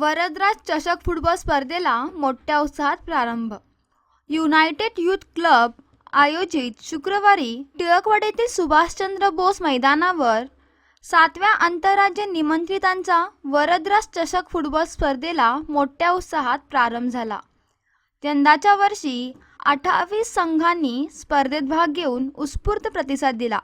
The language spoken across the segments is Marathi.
वरदराज चषक फुटबॉल स्पर्धेला मोठ्या उत्साहात प्रारंभ. युनायटेड युथ क्लब आयोजित शुक्रवारी टिळकवाडी येथील सुभाषचंद्र बोस मैदानावर सातव्या आंतरराज्य निमंत्रितांचा वरदराज चषक फुटबॉल स्पर्धेला मोठ्या उत्साहात प्रारंभ झाला. यंदाच्या वर्षी अठ्ठावीस संघांनी स्पर्धेत भाग घेऊन उत्स्फूर्त प्रतिसाद दिला.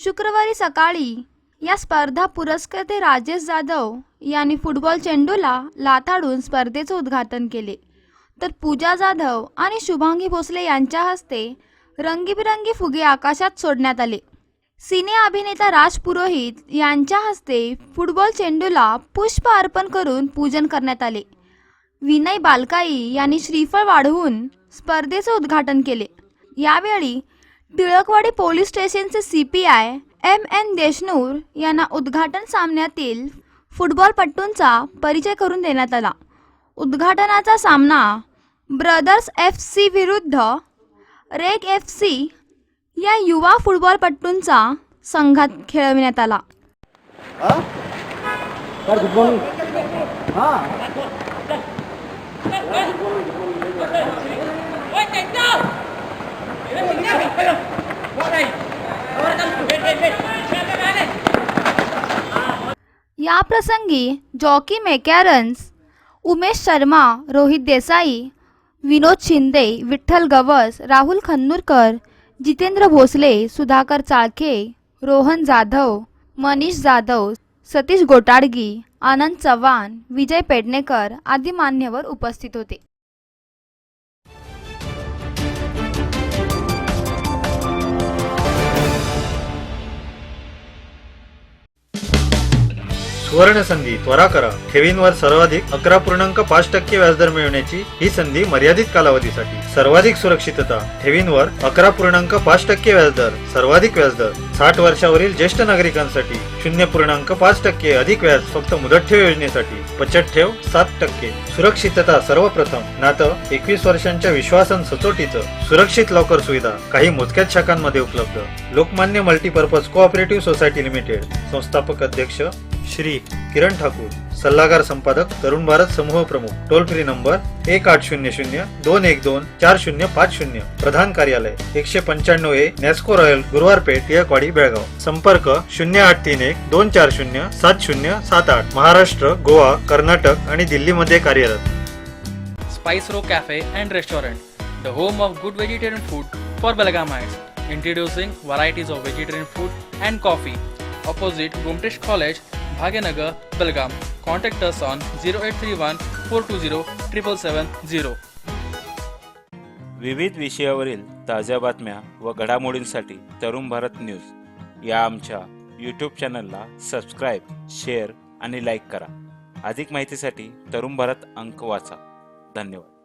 शुक्रवारी सकाळी या स्पर्धा पुरस्कर्ते राजेश जाधव यांनी फुटबॉल चेंडूला लाथाडून स्पर्धेचे उद्घाटन केले. तर पूजा जाधव आणि शुभांगी भोसले यांच्या हस्ते रंगीबिरंगी फुगे आकाशात सोडण्यात आले. सिने अभिनेता राज पुरोहित यांच्या हस्ते फुटबॉल चेंडूला पुष्प अर्पण करून पूजन करण्यात आले. विनय बालकाई यांनी श्रीफळ वाढवून स्पर्धेचे उद्घाटन केले. यावेळी टिळकवाडी पोलीस स्टेशनचे C P I M N Deshnur यांना उद्घाटन सामन्यातील फुटबॉलपट्टूंचा परिचय करून देण्यात आला. उद्घाटनाचा सामना ब्रदर्स एफ सी विरुद्ध रेग एफ सी या युवा फुटबॉलपट्टूंचा संघात खेळविण्यात आला. याप्रसंगी या प्रसंगी जॉकी मेकॅरन्स उमेश शर्मा रोहित देसाई विनोद शिंदे विठ्ठल गवस राहुल खन्नूरकर जितेंद्र भोसले सुधाकर चाळके रोहन जाधव मनीष जाधव सतीश गोटाडगी आनंद चव्हाण विजय पेडणेकर आदी मान्यवर उपस्थित होते. सुवर्ण संधी त्वरा करा. ठेवींवर सर्वाधिक अकरा पूर्णांक पाच टक्के व्याजदर मिळवण्याची ही संधी मर्यादित कालावधीसाठी. सर्वाधिक सुरक्षितता ठेवींवर अकरा पूर्णांक पाच टक्के व्याजदर सर्वाधिक व्याजदर. साठ वर्षावरील ज्येष्ठ नागरिकांसाठी शून्य पूर्णांक पाच टक्के अधिक व्याज फक्त मुदत ठेव योजनेसाठी. बचत ठेव सात टक्के. सुरक्षितता सर्वप्रथम. नातं एकवीस वर्षांच्या विश्वासन सचोटीचं सुरक्षित लॉकर सुविधा काही मोजक्याच शाखांमध्ये उपलब्ध. Lokmanya multipurpose cooperative society limited. संस्थापक अध्यक्ष श्री किरण ठाकूर सल्लागार संपादक तरुण भारत समूह प्रमुख टोल फ्री नंबर एक आठ शून्य शून्य दोन एक दोन चार शून्य पाच शून्य प्रधान कार्यालय एकशे पंच्याण्णव ए नॅस्को रॉयल गुरुवार पेठ टिळकवाडी बेळगाव संपर्क शून्य आठ तीन एक दोन चार शून्य सात शून्य सात आठ महाराष्ट्र गोवा कर्नाटक आणि दिल्लीमध्ये कार्यरत Spice Row cafe and restaurant the home of good vegetarian food for Belgaum Introducing varieties of vegetarian food and coffee. Opposite Gumtish College, Bhaganagar, Belgaum. Contact us on 0831 420 770. विविध विषयावरील ताज्या बातम्या व घडामोडींसाठी तरुण भारत न्यूज या आमच्या यूट्यूब चॅनलला सबस्क्राईब शेअर आणि लाईक करा अधिक माहितीसाठी तरुण भारत अंक वाचा धन्यवाद